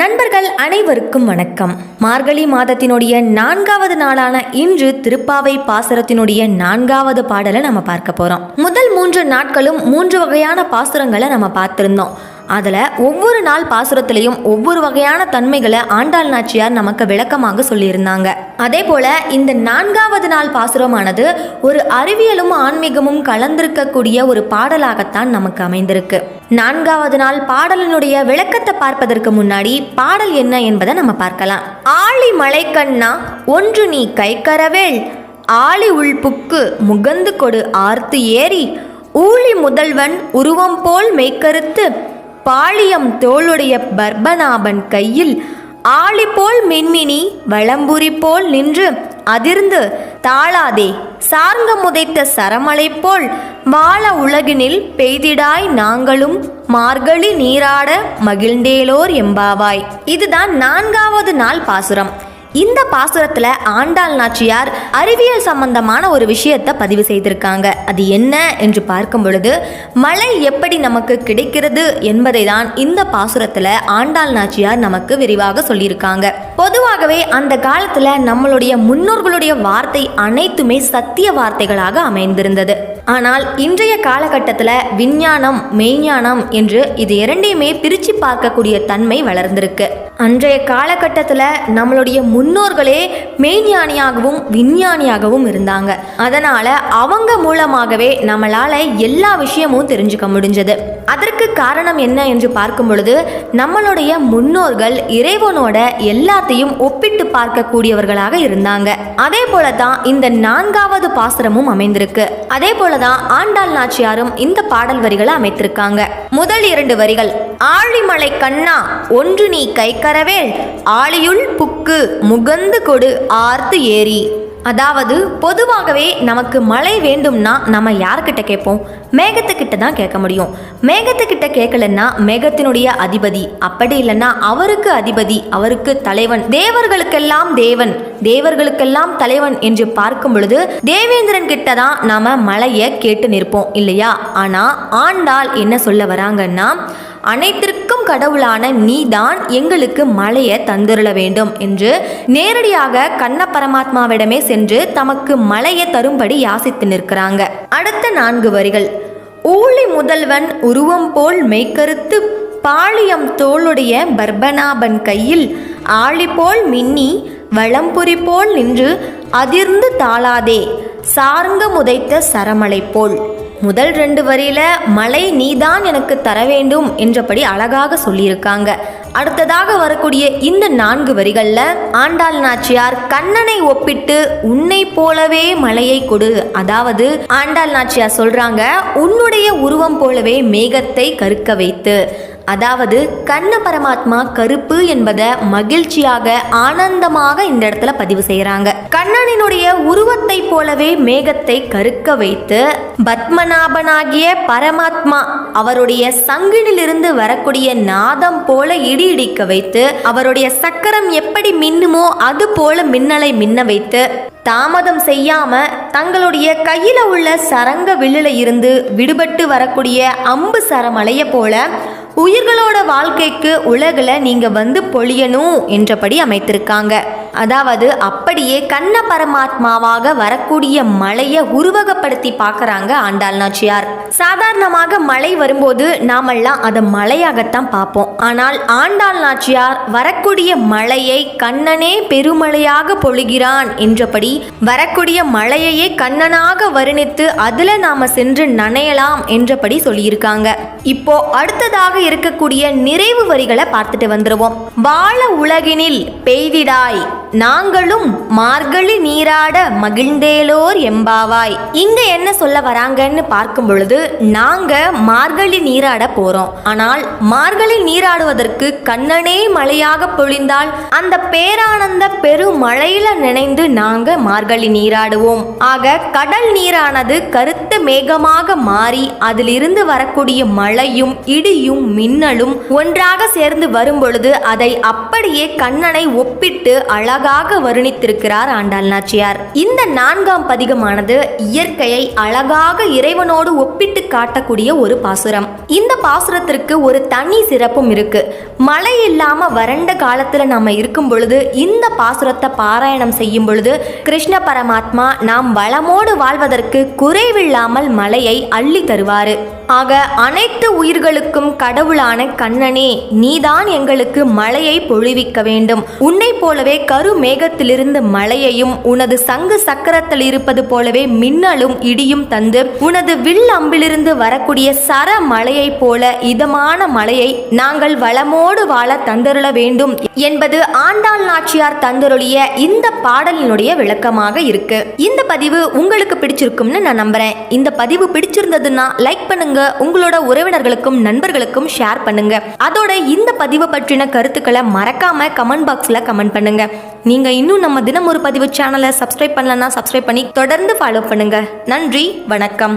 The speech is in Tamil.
நண்பர்கள் அனைவருக்கும் வணக்கம். மார்கழி மாதத்தினுடைய நான்காவது நாளான இன்று திருப்பாவை பாசுரத்தினுடைய நான்காவது பாடலை நம்ம பார்க்க போறோம். முதல் மூன்று நாட்களும் மூன்று வகையான பாசுரங்களை நம்ம பார்த்திருந்தோம். அதில் ஒவ்வொரு நாள் பாசுரத்திலையும் ஒவ்வொரு வகையான தன்மைகளை ஆண்டாள் நாச்சியார் நமக்கு விளக்கமாக சொல்லியிருந்தாங்க. அதே போல இந்த நான்காவது நாள் பாசுரமானது ஒரு அறிவியலும் ஆன்மீகமும் கலந்திருக்கக்கூடிய ஒரு பாடலாகத்தான் நமக்கு அமைந்திருக்கு. நான்காவது நாள் பாடலினுடைய விளக்கத்தை பார்ப்பதற்கு முன்னாடி பாடல் என்ன என்பதை நம்ம பார்க்கலாம். ஆழி மலைக்கண்ணா ஒன்று நீ கைக்கரவேல் ஆழி உள்புக்கு முகந்து கொடு ஆர்த்து ஏறி. ஊழி முதல்வன் உருவம் போல் மெய்க்கருத்து. பாளியம் தோளுடைய பர்பநாபன் கையில் ஆளி போல் மின்மினி வளம்புரி போல் நின்று அதிர்ந்து தாளாதே சார்ங்க முதைத்த சரமலை போல் வாழ உலகினில் பெய்திடாய் நாங்களும் மார்கழி நீராட மகிழ்ந்தேலோர் எம்பாவாய். இதுதான் நான்காவது நாள் பாசுரம். இந்த பாசுரத்தில் ஆண்டாள் நாச்சியார் அறிவியல் சம்பந்தமான ஒரு விஷயத்தை பதிவு செய்திருக்காங்க. அது என்ன என்று பார்க்கும் பொழுது மழை எப்படி நமக்கு கிடைக்கிறது என்பதை தான் இந்த பாசுரத்தில் ஆண்டாள் நாச்சியார் நமக்கு விரிவாக சொல்லியிருக்காங்க. பொதுவாகவே அந்த காலத்தில் நம்மளுடைய முன்னோர்களுடைய வார்த்தை அனைத்துமே சத்திய வார்த்தைகளாக அமைந்திருந்தது. ஆனால் இன்றைய காலகட்டத்தில் விஞ்ஞானம் மெய்ஞானம் என்று இது இரண்டையுமே பிரித்து பார்க்கக்கூடிய தன்மை வளர்ந்திருக்கு. அன்றைய காலகட்டத்தில் நம்மளுடைய முன்னோர்களே மெய்ஞானியாகவும் விஞ்ஞானியாகவும் இருந்தாங்க. அதனால் அவங்க மூலமாகவே நம்மளால் எல்லா விஷயமும் தெரிஞ்சுக்க முடிஞ்சது. அதற்கு காரணம் என்ன என்று பார்க்கும் பொழுது நம்மளுடைய முன்னோர்கள் இறைவனோட எல்லாத்தையும் ஒப்பிட்டு பார்க்கக்கூடியவர்களாக இருந்தாங்க. அதே போல தான் இந்த நான்காவது பாசுரமும் அமைந்திருக்கு. அதே போலதான் ஆண்டாள் நாச்சியாரும் இந்த பாடல் வரிகளை அமைத்திருக்காங்க. முதல் இரண்டு வரிகள் ஆழிமலை கண்ணா ஒன்று நீ கைக்கரவேல் ஆழியுள் புக்கு முகந்து கொடு ஆர்த்து ஏறி. அதாவது பொதுவாகவே நமக்கு மழை வேண்டும்னா நம்ம யார்கிட்ட கேட்போம்? மேகத்துக்கிட்ட தான் கேட்க முடியும். மேகத்துக்கிட்ட கேட்கலன்னா மேகத்தினுடைய அதிபதி அப்படி இல்லைன்னா அவருக்கு அதிபதி அவருக்கு தலைவன். தேவர்களுக்கெல்லாம் தேவன் தேவர்களுக்கெல்லாம் தலைவன் என்று பார்க்கும் பொழுது தேவேந்திரன் கிட்ட தான் நாம மழையை கேட்டு நிற்போம் இல்லையா? ஆனா ஆண்டாள் என்ன சொல்ல வராங்கன்னா அனைத்திற்கும் கடவுளான நீதான் எங்களுக்கு மழையை தந்துருள வேண்டும் என்று நேரடியாக கண்ண பரமாத்மாவிடமே சென்று தமக்கு மழையை தரும்படி யாசித்து நிற்கிறாங்க. அடுத்த நான்கு வரிகள். ஊழி முதல்வன் உருவம் போல் மெய்க்கருத்து பாளியம் தோளுடைய பர்பனாபன் கையில் ஆழி போல் மின்னி வளம்புரி போல் நின்று அதிர்ந்து தாளாதே சார்ங்க முதைத்த சரமலை போல். முதல் ரெண்டு வரியில மழை நீதான் எனக்கு தர வேண்டும் என்றபடி அழகாக சொல்லியிருக்காங்க. அடுத்ததாக வரக்கூடிய இந்த நான்கு வரிகளில் ஆண்டாள் நாச்சியார் கண்ணனை ஒப்பிட்டு உன்னை போலவே மலையை கொடு அதாவது ஆண்டாள் நாச்சியார் சொல்றாங்க உன்னுடைய உருவம் போலவே மேகத்தை கருக்க வைத்து அதாவது கண்ண பரமாத்மா கருப்பு என்பதை மகிழ்ச்சியாக ஆனந்தமாக இந்த இடத்துல பதிவு செய்யறாங்க. கண்ணனினுடைய உருவத்தை போலவே மேகத்தை கருக்க வைத்து பத்மநாபனாகிய பரமாத்மா அவருடைய சங்கினிலிருந்து வரக்கூடிய நாதம் போல இடி இடிக்க வைத்து அவருடைய சக்கரம் எப்படி மின்னுமோ அது போல மின்னலை மின்ன வைத்து தாமதம் செய்யாம தங்களுடைய கையில உள்ள சரங்க வில்லுல இருந்து விடுபட்டு வரக்கூடிய அம்பு சரமலைய போல உயிர்களோட வாழ்க்கைக்கு உலகில் நீங்கள் வந்து பொழியணும் என்றபடி அமைத்திருக்காங்க. அதாவது அப்படியே கண்ண பரமாத்மாவாக வரக்கூடிய மழையை உருவகப்படுத்தி பார்க்குறாங்க ஆண்டாள் நாச்சியார். சாதாரணமாக மழை வரும்போது நாமெல்லாம் அதை மழையாகத்தான் பார்ப்போம். ஆனால் ஆண்டாள் நாச்சியார் வரக்கூடிய மழையை கண்ணனே பெருமழையாக பொழிகிறான் என்றபடி வரக்கூடிய மழையையே கண்ணனாக வருணித்து அதுல நாம சென்று நனையலாம் என்றபடி சொல்லியிருக்காங்க. இப்போ அடுத்ததாக இருக்கக்கூடிய நிறைவு வரிகளை பார்த்துட்டு வந்துடுவோம் வாழ உலகினில் பெய்திடாய் நாங்களும் மார்கழி நீராட மகிழ்ந்தேலோர் எம்பாவாய். இங்க என்ன சொல்ல வராங்கன்னு பார்க்கும் பொழுது நாங்க மார்கழி நீராட போறோம். ஆனால் மார்கழி நீராடுவதற்கு கண்ணனே மழையாக பொழிந்தால் அந்த பேரானந்த பெருமழையில நினைந்து நாங்க மார்கழி நீராடுவோம். ஆக கடல் நீரானது கருத்த மேகமாக மாறி அதிலிருந்து வரக்கூடிய மழையும் இடியும் மின்னலும் ஒன்றாக சேர்ந்து வரும் பொழுது அதை அப்படியே கண்ணனை ஒப்பிட்டு அழ அழகாக வருணித்திருக்கிறார் ஆண்டாள் நாச்சியார். இந்த நான்காம் பதிகமானது இயற்கையை அழகாக இறைவனோடு ஒப்பிட்டு காட்டக்கூடிய ஒரு பாசுரம். இந்த பாசுரத்திற்கு ஒரு தனி சிறப்பும் இருக்கு. மழை இல்லாம வறண்ட காலத்துல நாம இருக்கும் பொழுது இந்த பாசுரத்தை பாராயணம் செய்யும் பொழுது கிருஷ்ண பரமாத்மா நாம் வளமோடு வாழ்வதற்கு குறைவில்லாமல் மழையை அள்ளி தருவாரு. ஆக அனைத்து உயிர்களுக்கும் கடவுளான கண்ணனே நீதான் எங்களுக்கு மழையை பொழிவிக்க வேண்டும். உன்னை போலவே கரு மேகத்திலிருந்து மழையையும் உனது சங்கு சக்கரத்தில் இருப்பது போலவே மின்னலும் இடியும் தந்து உனது வில் அம்பிலிருந்து வரக்கூடிய சர மழையைப் போல இதமான மழையை நாங்கள் வளமோடு வாழ தந்தருள வேண்டும் என்பது ஆண்டாள் நாச்சியார் தந்தருளிய இந்த பாடலினுடைய விளக்கமாக இருக்கு. இந்த பதிவு உங்களுக்கு பிடிச்சிருக்கும்னு நான் நம்புறேன். இந்த பதிவு பிடிச்சிருந்ததுன்னா லைக் பண்ணுங்க உங்களோட உறவினர்களுக்கும் நண்பர்களுக்கும் ஷேர் பண்ணுங்க. அதோட இந்த பதிவு பற்றின கருத்துக்களை மறக்காம கமெண்ட் பாக்ஸ்ல கமெண்ட் பண்ணுங்க. நீங்க இன்னும் நம்ம தினம் ஒரு பதிவு சேனலை சப்ஸ்கிரைப் பண்ணலன்னா சப்ஸ்கிரைப் பண்ணி தொடர்ந்து ஃபாலோ பண்ணுங்க. நன்றி வணக்கம்.